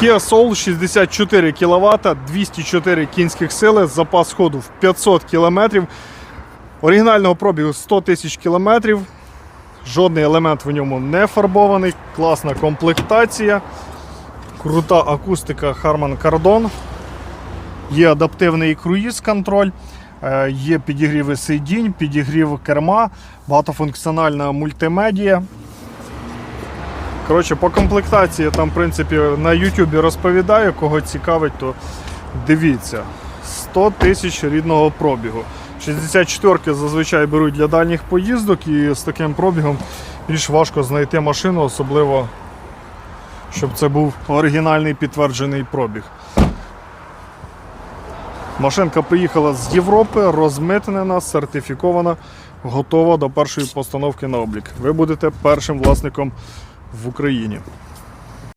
Kia Soul 64 кВт, 204 кінських сили, запас ходу в 500 км. Оригінального пробігу 100 тисяч кілометрів. Жодний елемент в ньому не фарбований, класна комплектація, крута акустика Harman Kardon. Є адаптивний круїз-контроль, е, є підігріви сидінь, підігрів керма, багатофункціональна мультимедія. Коротше, по комплектації там, в принципі, на YouTube розповідаю, кого цікавить, то дивіться. 100 тисяч рідного пробігу. 64-ки зазвичай беруть для дальніх поїздок і з таким пробігом більш важко знайти машину, особливо, щоб це був оригінальний підтверджений пробіг. Машинка приїхала з Європи, розмитнена, сертифікована, готова до першої постановки на облік. Ви будете першим власником в Україні.